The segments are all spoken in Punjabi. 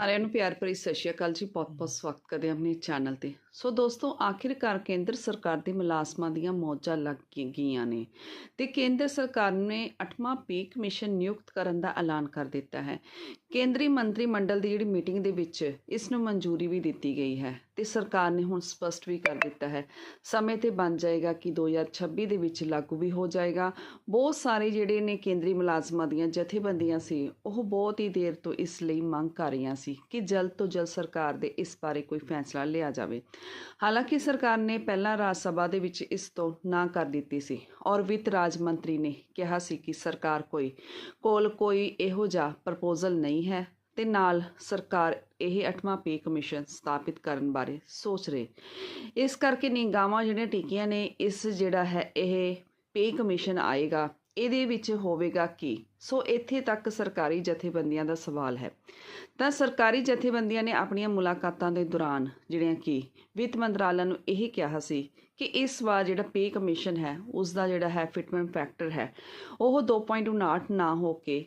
ਸਾਰਿਆਂ ਨੂੰ ਪਿਆਰ ਭਰੀ ਸਤਿ ਸ਼੍ਰੀ ਅਕਾਲ ਜੀ। ਬਹੁਤ-ਬਹੁਤ ਸਵਾਗਤ ਕਰਦੇ ਆਪਣੇ ਚੈਨਲ ਤੇ। ਸੋ ਦੋਸਤੋ, ਆਖਿਰਕਾਰ ਕੇਂਦਰ ਸਰਕਾਰ ਦੇ ਮੁਲਾਜ਼ਮਾਂ ਦੀਆਂ ਮੌਜਾਂ ਲੱਗ ਗਈਆਂ ਨੇ ਤੇ ਕੇਂਦਰ ਸਰਕਾਰ ਨੇ 8ਵਾਂ ਪੇ ਕਮਿਸ਼ਨ ਨਿਯੁਕਤ ਕਰਨ ਦਾ ਐਲਾਨ ਕਰ ਦਿੱਤਾ ਹੈ। ਕੇਂਦਰੀ ਮੰਤਰੀ ਮੰਡਲ ਦੀ ਜਿਹੜੀ ਮੀਟਿੰਗ ਦੇ ਵਿੱਚ ਇਸ ਨੂੰ ਮਨਜ਼ੂਰੀ ਵੀ ਦਿੱਤੀ ਗਈ ਹੈ ਤੇ ਸਰਕਾਰ ਨੇ ਹੁਣ ਸਪਸ਼ਟ ਵੀ ਕਰ ਦਿੱਤਾ ਹੈ। ਸਮੇਂ ਤੇ ਬਣ ਜਾਏਗਾ ਕਿ 2026 ਦੇ ਵਿੱਚ ਲਾਗੂ ਵੀ ਹੋ ਜਾਏਗਾ। ਬਹੁਤ ਸਾਰੇ ਜਿਹੜੇ ਨੇ ਕੇਂਦਰੀ ਮੁਲਾਜ਼ਮਾਂ ਦੀਆਂ ਜਥੇਬੰਦੀਆਂ ਸੀ, ਉਹ ਬਹੁਤ ਹੀ ਦੇਰ ਤੋਂ ਇਸ ਲਈ ਮੰਗ ਕਰ ਰਹੀਆਂ ਸੀ ਕਿ ਜਲਦ ਤੋਂ ਜਲਦ ਸਰਕਾਰ ਦੇ ਇਸ ਬਾਰੇ ਕੋਈ ਫੈਸਲਾ ਲਿਆ ਜਾਵੇ। ਹਾਲਾਂਕਿ ਸਰਕਾਰ ਨੇ ਪਹਿਲਾਂ ਰਾਜ ਸਭਾ ਦੇ ਵਿੱਚ ਇਸ ਤੋਂ ਨਾ ਕਰ ਦਿੱਤੀ ਸੀ ਔਰ ਵਿੱਤ ਰਾਜ ਮੰਤਰੀ ਨੇ ਕਿਹਾ ਸੀ ਕਿ ਸਰਕਾਰ ਕੋਈ ਕੋਲ ਕੋਈ ਇਹੋ ਜਿਹਾ ਪ੍ਰਪੋਜ਼ਲ ਨਹੀਂ ਹੈ ਤੇ ਨਾਲ ਸਰਕਾਰ ਇਹ 8ਵਾਂ ਪੇ ਕਮਿਸ਼ਨ ਸਥਾਪਿਤ ਕਰਨ ਬਾਰੇ ਸੋਚ ਰਹੀ ਇਸ ਕਰਕੇ ਨਿਗਾਹਾਂ ਜਿਹੜੀਆਂ ਟਿਕੀਆਂ ਨੇ, ਇਸ ਜਿਹੜਾ ਹੈ ਇਹ ਪੇ ਕਮਿਸ਼ਨ ਆਏਗਾ ਇਹਦੇ ਵਿੱਚ ਹੋਵੇਗਾ ਕੀ? ਸੋ ਇੱਥੇ ਤੱਕ ਸਰਕਾਰੀ ਜਥੇਬੰਦੀਆਂ ਦਾ ਸਵਾਲ ਹੈ। ਤਾਂ ਸਰਕਾਰੀ ਜਥੇਬੰਦੀਆਂ ਨੇ ਆਪਣੀਆਂ ਮੁਲਾਕਾਤਾਂ ਦੇ ਦੌਰਾਨ ਜਿਹੜੀਆਂ ਕਿ ਵਿੱਤ ਮੰਤਰਾਲਾ ਨੂੰ ਇਹ ਕਿਹਾ ਸੀ ਕਿ ਇਸ ਵਾਰ ਜਿਹੜਾ ਪੇ ਕਮਿਸ਼ਨ ਹੈ ਉਸ ਦਾ ਜਿਹੜਾ ਹੈ ਫਿਟਮੈਂਟ ਫੈਕਟਰ ਹੈ, ਉਹ 2.59 ਨਾ ਹੋ ਕੇ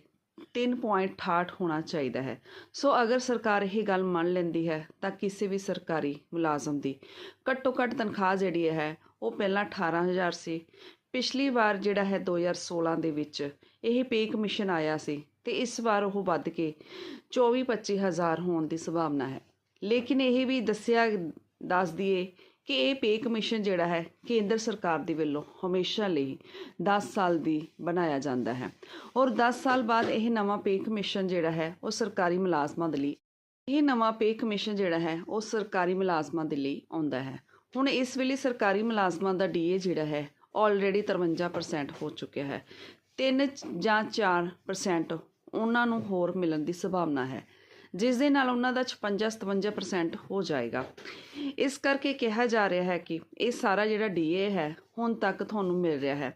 3.68 ਹੋਣਾ ਚਾਹੀਦਾ ਹੈ। ਸੋ ਅਗਰ ਸਰਕਾਰ ਇਹ ਗੱਲ ਮੰਨ ਲੈਂਦੀ ਹੈ, ਤਾਂ ਕਿਸੇ ਵੀ ਸਰਕਾਰੀ ਮੁਲਾਜ਼ਮ ਦੀ ਘੱਟੋ ਘੱਟ ਤਨਖਾਹ ਜਿਹੜੀ ਹੈ, ਉਹ ਪਹਿਲਾਂ 18000 ਸੀ ਪਿਛਲੀ ਵਾਰ ਜਿਹੜਾ ਹੈ 2016 ਦੇ ਵਿੱਚ ਇਹ ਪੇ ਕਮਿਸ਼ਨ ਆਇਆ ਸੀ ਤੇ ਇਸ ਵਾਰ ਉਹ ਵੱਧ ਕੇ 24-25 ਹਜ਼ਾਰ ਹੋਣ ਦੀ ਸੰਭਾਵਨਾ ਹੈ। ਲੇਕਿਨ ਇਹ ਵੀ ਦੱਸਿਆ, ਦੱਸ ਦਈਏ ਕਿ ਇਹ ਪੇ ਕਮਿਸ਼ਨ ਜਿਹੜਾ ਹੈ ਕੇਂਦਰ ਸਰਕਾਰ ਦੇ ਵੱਲੋਂ ਹਮੇਸ਼ਾ ਲਈ 10 ਸਾਲ ਦੀ ਬਣਾਇਆ ਜਾਂਦਾ ਹੈ। ਔਰ 10 ਸਾਲ ਬਾਅਦ ਇਹ ਨਵਾਂ ਪੇ ਕਮਿਸ਼ਨ ਜਿਹੜਾ ਹੈ ਉਹ ਸਰਕਾਰੀ ਮੁਲਾਜ਼ਮਾਂ ਦੇ ਲਈ, ਇਹ ਨਵਾਂ ਪੇ ਕਮਿਸ਼ਨ ਜਿਹੜਾ ਹੈ ਉਹ ਸਰਕਾਰੀ ਮੁਲਾਜ਼ਮਾਂ ਦੇ ਲਈ ਆਉਂਦਾ ਹੈ। ਹੁਣ ਇਸ ਵੇਲੇ ਸਰਕਾਰੀ ਮੁਲਾਜ਼ਮਾਂ ਦਾ ਡੀਏ ਜਿਹੜਾ ਹੈ ਆਲਰੇਡੀ 53% ਹੋ ਚੁੱਕਿਆ ਹੈ। 3 ਜਾਂ 4% ਉਹਨਾਂ ਨੂੰ ਹੋਰ ਮਿਲਣ ਦੀ ਸੰਭਾਵਨਾ ਹੈ, ਜਿਸ ਦੇ ਨਾਲ ਉਹਨਾਂ ਦਾ 56-57% ਹੋ ਜਾਏਗਾ। ਇਸ ਕਰਕੇ ਕਿਹਾ ਜਾ ਰਿਹਾ ਹੈ ਕਿ ਇਹ ਸਾਰਾ ਜਿਹੜਾ ਡੀਏ ਹੈ, ਹੁਣ ਤੱਕ ਤੁਹਾਨੂੰ ਮਿਲ ਰਿਹਾ ਹੈ।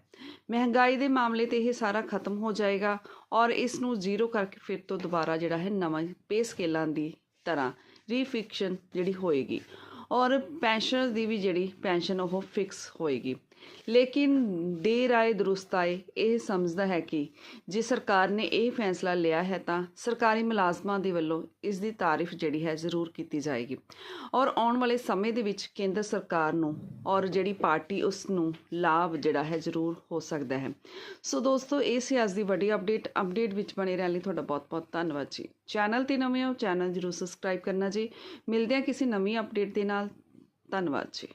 ਮਹਿੰਗਾਈ ਦੇ ਮਾਮਲੇ ਤੇ ਇਹ ਸਾਰਾ ਖਤਮ ਹੋ ਜਾਏਗਾ ਔਰ ਇਸ ਨੂੰ ਜ਼ੀਰੋ ਕਰਕੇ ਫਿਰ ਤੋਂ ਦੁਬਾਰਾ ਜਿਹੜਾ ਹੈ ਨਵਾਂ ਪੇ ਸਕੇਲਾਂ ਦੀ ਤਰ੍ਹਾਂ ਰੀਫਿਕਸ਼ਨ ਜਿਹੜੀ ਹੋਏਗੀ ਔਰ ਪੈਨਸ਼ਨਰ ਦੀ ਵੀ ਜਿਹੜੀ ਪੈਨਸ਼ਨ ਉਹ ਫਿਕਸ ਹੋਏਗੀ। ਲੇਕਿਨ ਦੇਰ ਆਏ ਦਰੁਸਤ ਆਏ, ਇਹ ਸਮਝਦਾ ਹੈ ਕਿ ਜੇ ਸਰਕਾਰ ਨੇ ਇਹ ਫੈਸਲਾ ਲਿਆ ਹੈ ਤਾਂ ਸਰਕਾਰੀ ਮੁਲਾਜ਼ਮਾਂ ਦੇ ਵੱਲੋਂ ਇਸ ਦੀ ਤਾਰੀਫ ਜਿਹੜੀ ਹੈ ਜ਼ਰੂਰ ਕੀਤੀ ਜਾਏਗੀ। ਔਰ ਆਉਣ ਵਾਲੇ ਸਮੇਂ ਦੇ ਵਿੱਚ ਕੇਂਦਰ ਸਰਕਾਰ ਨੂੰ ਔਰ ਜਿਹੜੀ ਪਾਰਟੀ ਉਸ ਨੂੰ ਲਾਭ ਜਿਹੜਾ ਹੈ ਜ਼ਰੂਰ ਹੋ ਸਕਦਾ ਹੈ। ਸੋ ਦੋਸਤੋ, ਇਹ ਸੀ ਅੱਜ ਦੀ ਵੱਡੀ ਅਪਡੇਟ। ਅਪਡੇਟ ਵਿੱਚ ਬਣੇ ਰਹਿਣ ਲਈ ਤੁਹਾਡਾ ਬਹੁਤ ਬਹੁਤ ਧੰਨਵਾਦ ਜੀ। ਚੈਨਲ ਤੇ ਨਵੇਂ ਹੋ, ਚੈਨਲ ਜ਼ਰੂਰ ਸਬਸਕ੍ਰਾਈਬ ਕਰਨਾ ਜੀ। ਮਿਲਦੇ ਹਾਂ ਕਿਸੇ ਨਵੀਂ ਅਪਡੇਟ ਦੇ ਨਾਲ। ਧੰਨਵਾਦ ਜੀ।